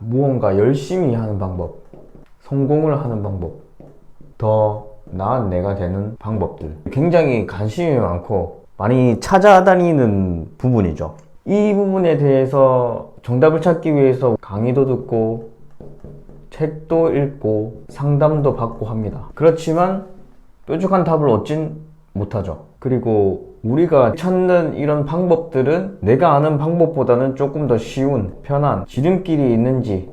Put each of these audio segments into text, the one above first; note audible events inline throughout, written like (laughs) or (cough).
무언가 열심히 하는 방법, 성공을 하는 방법, 더 나은 내가 되는 방법들. 굉장히 관심이 많고 많이 찾아다니는 부분이죠. 이 부분에 대해서 정답을 찾기 위해서 강의도 듣고 책도 읽고 상담도 받고 합니다. 그렇지만 뾰족한 답을 얻진 못하죠. 그리고 우리가 찾는 이런 방법들은 내가 아는 방법보다는 조금 더 쉬운, 편한 지름길이 있는지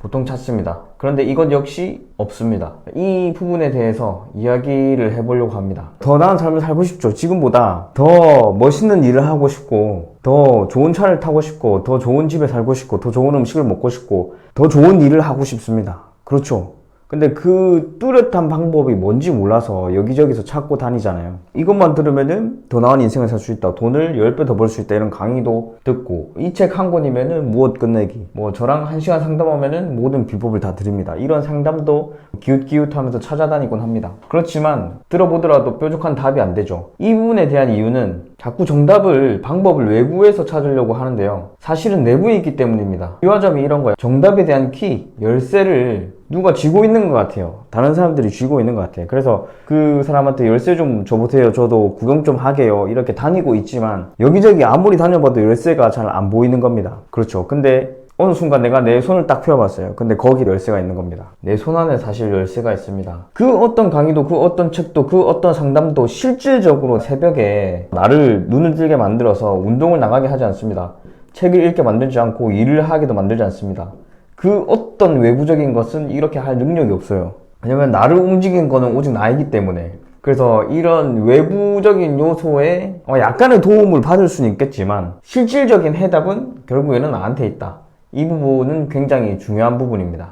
보통 찾습니다. 그런데 이것 역시 없습니다. 이 부분에 대해서 이야기를 해보려고 합니다. 더 나은 삶을 살고 싶죠. 지금보다 더 멋있는 일을 하고 싶고, 더 좋은 차를 타고 싶고, 더 좋은 집에 살고 싶고, 더 좋은 음식을 먹고 싶고, 더 좋은 일을 하고 싶습니다. 그렇죠. 근데 그 뚜렷한 방법이 뭔지 몰라서 여기저기서 찾고 다니잖아요. 이것만 들으면은 더 나은 인생을 살 수 있다. 돈을 10배 더 벌 수 있다. 이런 강의도 듣고 이 책 한 권이면은 무엇 끝내기. 뭐 저랑 한 시간 상담하면은 모든 비법을 다 드립니다. 이런 상담도 기웃기웃 하면서 찾아다니곤 합니다. 그렇지만 들어보더라도 뾰족한 답이 안 되죠. 이 부분에 대한 이유는 자꾸 정답을 방법을 외부에서 찾으려고 하는데요. 사실은 내부에 있기 때문입니다. 유화점이 이런 거예요. 정답에 대한 키, 열쇠를 누가 쥐고 있는 것 같아요. 다른 사람들이 쥐고 있는 것 같아요. 그래서 그 사람한테 열쇠 좀 줘보세요. 저도 구경 좀 하게요. 이렇게 다니고 있지만 여기저기 아무리 다녀봐도 열쇠가 잘 안 보이는 겁니다. 그렇죠. 근데 어느 순간 내가 내 손을 딱 펴봤어요. 근데 거기 열쇠가 있는 겁니다. 내 손 안에 사실 열쇠가 있습니다. 그 어떤 강의도, 그 어떤 책도, 그 어떤 상담도 실질적으로 새벽에 나를 눈을 뜨게 만들어서 운동을 나가게 하지 않습니다. 책을 읽게 만들지 않고 일을 하게도 만들지 않습니다. 그 어떤 외부적인 것은 이렇게 할 능력이 없어요. 왜냐면 나를 움직인 거는 오직 나이기 때문에. 그래서 이런 외부적인 요소에 어, 약간의 도움을 받을 수는 있겠지만 실질적인 해답은 결국에는 나한테 있다. 이 부분은 굉장히 중요한 부분입니다.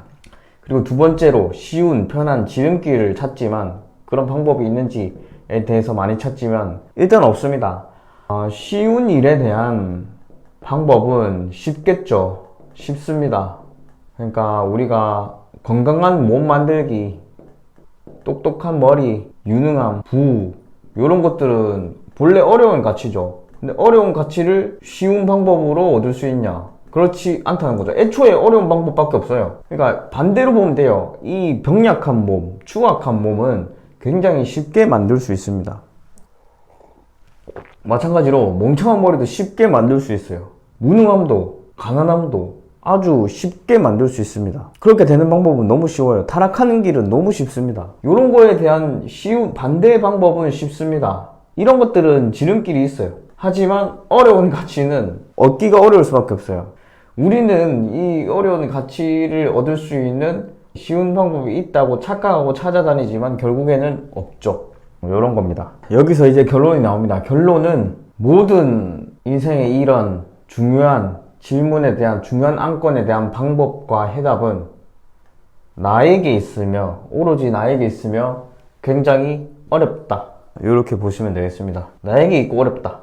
그리고 두 번째로 쉬운 편한 지름길을 찾지만 그런 방법이 있는지에 대해서 많이 찾지만 일단 없습니다. 어, 쉬운 일에 대한 방법은 쉽겠죠. 쉽습니다. 그러니까 우리가 건강한 몸 만들기, 똑똑한 머리, 유능함, 부 이런 것들은 본래 어려운 가치죠. 근데 어려운 가치를 쉬운 방법으로 얻을 수 있냐? 그렇지 않다는 거죠. 애초에 어려운 방법밖에 없어요. 그러니까 반대로 보면 돼요. 이 병약한 몸, 추악한 몸은 굉장히 쉽게 만들 수 있습니다. 마찬가지로 멍청한 머리도 쉽게 만들 수 있어요. 무능함도, 가난함도 아주 쉽게 만들 수 있습니다. 그렇게 되는 방법은 너무 쉬워요. 타락하는 길은 너무 쉽습니다. 이런 거에 대한 쉬운 반대의 방법은 쉽습니다. 이런 것들은 지름길이 있어요. 하지만 어려운 (laughs) 가치는 얻기가 어려울 수밖에 없어요. 우리는 이 어려운 가치를 얻을 수 있는 쉬운 방법이 있다고 착각하고 찾아다니지만 결국에는 없죠. 이런 겁니다. 여기서 이제 결론이 나옵니다. 결론은 모든 인생의 이런 중요한 질문에 대한 중요한 안건에 대한 방법과 해답은 나에게 있으며 오로지 나에게 있으며 굉장히 어렵다. 이렇게 보시면 되겠습니다. 나에게 있고 어렵다.